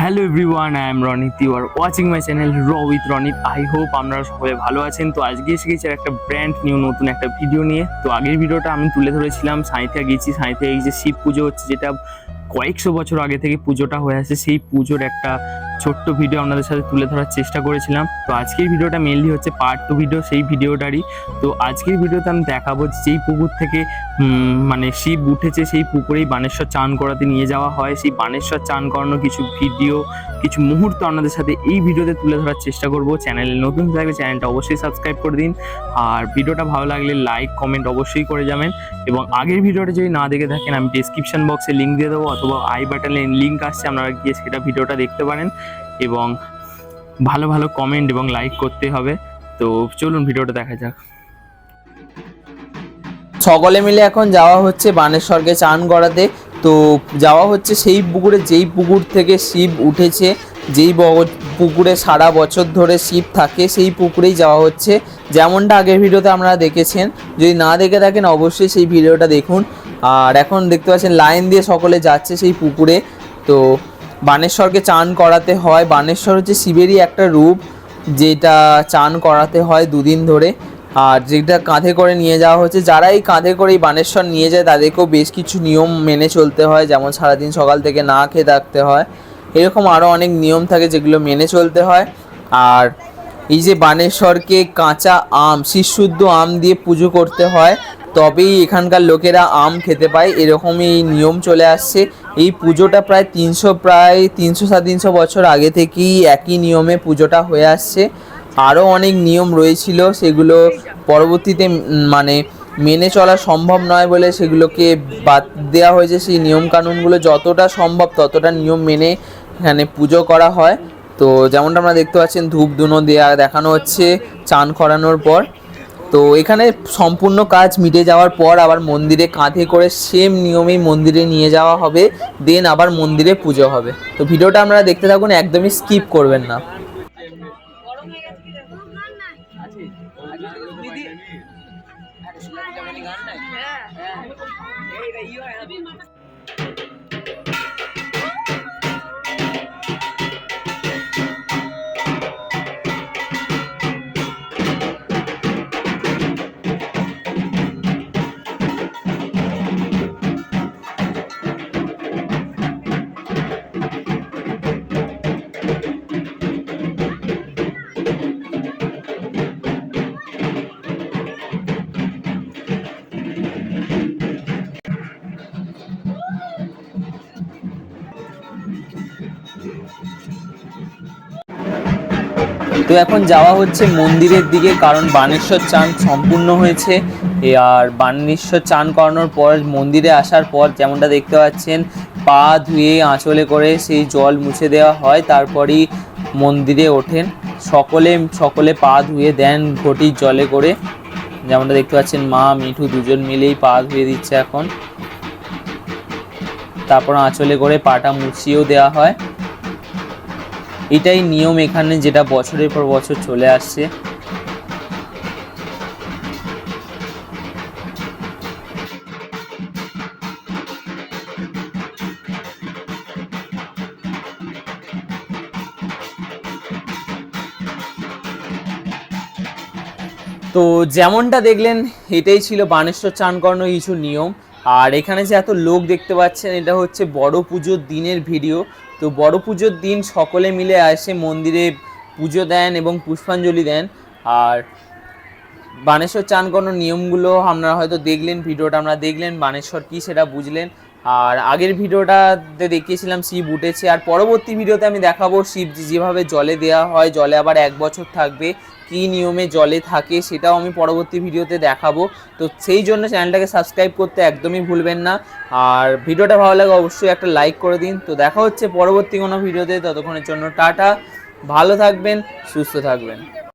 Hello everyone, I am Ronit. You are watching my channel র with Ronit I hope আপনারা সবাই ভালো আছেন। তো আজকে এসে গেছি একটা ব্র্যান্ড নিউ নতুন একটা ভিডিও নিয়ে। তো আগের ভিডিওটা আমি তুলে ধরেছিলাম, সাঁইথিয়া গেছি। সাঁইথিয়া যে শিব পুজো হচ্ছে, যেটা কয়েকশো বছর আগে থেকে পুজোটা হয়ে আসছে সেই পুজোর একটা ছোট্ট ভিডিও আপনাদের সাথে তুলে ধরার চেষ্টা করেছিলাম। তো আজকের ভিডিওটা মেনলি হচ্ছে পার্ট টু ভিডিও সেই ভিডিওটারই তো আজকের ভিডিওতে আমি দেখাবো যেই পুকুর থেকে মানে শিব উঠেছে, সেই পুকুরেই বানেশ্বর চান করাতে নিয়ে যাওয়া হয়। সেই বানেশ্বর চান করানোর কিছু ভিডিও কিছু মুহূর্ত আপনাদের সাথে এই ভিডিওতে তুলে ধরার চেষ্টা করব। চ্যানেলে নতুন থাকলে চ্যানেলটা অবশ্যই সাবস্ক্রাইব করে দিন। আর ভিডিওটা ভালো লাগলে লাইক কমেন্ট অবশ্যই করে যাবেন। এবং আগের ভিডিওটা যদি না দেখে থাকেন, আমি ডিসক্রিপশন বক্সে লিঙ্ক দিয়ে দেবো, অথবা আই বাটনে লিঙ্ক আসছে, আপনারা গিয়ে সেটা ভিডিওটা দেখতে পারেন। এবং ভালো ভালো কমেন্ট এবং লাইক করতে হবে। তো চলুন ভিডিওটা দেখা যাক। সকলে মিলে এখন যাওয়া হচ্ছে বানেশ্বরকে চান করাতে। তো যাওয়া হচ্ছে সেই পুকুরে, যেই পুকুর থেকে শিব উঠেছে, যেই পুকুরে সারা বছর ধরে শিব থাকে, সেই পুকুরেই যাওয়া হচ্ছে। যেমনটা আগের ভিডিওতে আপনারা দেখেছেন, যদি না দেখে থাকেন অবশ্যই সেই ভিডিওটা দেখুন। আর এখন দেখতে পাচ্ছেন লাইন দিয়ে সকলে যাচ্ছে সেই পুকুরে। তো বানেশ্বরকে চান করাতে হয়। বানেশ্বর হচ্ছে শিবেরই একটা রূপ, যেটা চান করাতে হয় দুদিন ধরে। আর যেটা কাঁধে করে নিয়ে যাওয়া হচ্ছে যারা এই কাঁধে করে এই বানেশ্বর নিয়ে যায়, তাদেরকেও বেশ কিছু নিয়ম মেনে চলতে হয়। যেমন সারাদিন সকাল থেকে না খেয়ে থাকতে হয়। এরকম আরও অনেক নিয়ম থাকে যেগুলো মেনে চলতে হয়। আর এই যে বানেশ্বরকে কাঁচা আম শীষশুদ্ধ আম দিয়ে পুজো করতে হয় তবেই এখানকার লোকেরা আম খেতে পায়, এরকমই নিয়ম চলে আসছে। এই পুজোটা প্রায় তিনশো প্রায় তিনশো, সাড়ে তিনশো বছর আগে থেকেই একই নিয়মে পুজোটা হয়ে আসছে। আরও অনেক নিয়ম রয়েছিল, সেগুলো পরবর্তীতে মানে মেনে চলা সম্ভব নয় বলে সেগুলোকে বাদ দেওয়া হয়েছে। সেই নিয়মকানুনগুলো যতটা সম্ভব ততটা নিয়ম মেনে এখানে পুজো করা হয়। তো যেমনটা আমরা দেখতে পাচ্ছেন, ধূপ ধুনো দেওয়া দেখানো হচ্ছে, চান করানোর পর। তো এখানে সম্পূর্ণ কাজ মিটে যাওয়ার পর আবার মন্দিরে কাঁধে করে সেম নিয়মেই মন্দিরে নিয়ে যাওয়া হবে দেন আবার মন্দিরে পুজো হবে। তো ভিডিওটা আপনারা দেখতে থাকুন, একদমই স্কিপ করবেন না। তো এখন যাওয়া হচ্ছে মন্দিরের দিকে, কারণ বানেশ্বর চান সম্পূর্ণ হয়েছে। আর বানেশ্বর চান করানোর পর, মন্দিরে আসার পর যেমনটা দেখতে পাচ্ছেন, পা ধুয়ে আঁচলে করে সেই জল মুছে দেওয়া হয়, তারপরই মন্দিরে ওঠেন। সকলে সকলে পা ধুয়ে দেন ঘটির জলে করে। যেমনটা দেখতে পাচ্ছেন, মা, মিঠু দুজন মিলেই পা ধুয়ে দিচ্ছে এখন। তারপর আঁচলে করে পাটা মুছিয়েও দেওয়া হয়। এটাই নিয়ম এখানে যেটা বছরের পর বছর চলে আসছে। তো যেমনটা দেখলেন, এটাই ছিল বানেশ্বর চান করানোর কিছু নিয়ম। আর এখানে যে এত লোক দেখতে পাচ্ছেন, এটা হচ্ছে বড় পুজোর দিনের ভিডিও। তো বড় পুজোর দিন সকলে মিলে আসে মন্দিরে পুজো দেন এবং পুষ্পাঞ্জলি দেন। আর বানেশ্বর চান কোনো নিয়মগুলো আপনারা হয়তো দেখলেন, ভিডিওটা আপনারা দেখলেন, বানেশ্বর কী সেটা বুঝলেন। আর আগের ভিডিওটাতে দেখিয়েছিলাম শিব উঠেছে, আর পরবর্তী ভিডিওতে আমি দেখাবো শিব যেভাবে জলে দেওয়া হয়, জলে আবার এক বছর থাকবে, কী নিয়মে জলে থাকে সেটাও আমি পরবর্তী ভিডিওতে দেখাবো। তো সেই জন্য চ্যানেলটাকে সাবস্ক্রাইব করতে একদমই ভুলবেন না। আর ভিডিওটা ভালো লাগে অবশ্যই একটা লাইক করে দিন। তো দেখা হচ্ছে পরবর্তী কোনো ভিডিওতে, ততক্ষণের জন্য টাটা, ভালো থাকবেন, সুস্থ থাকবেন।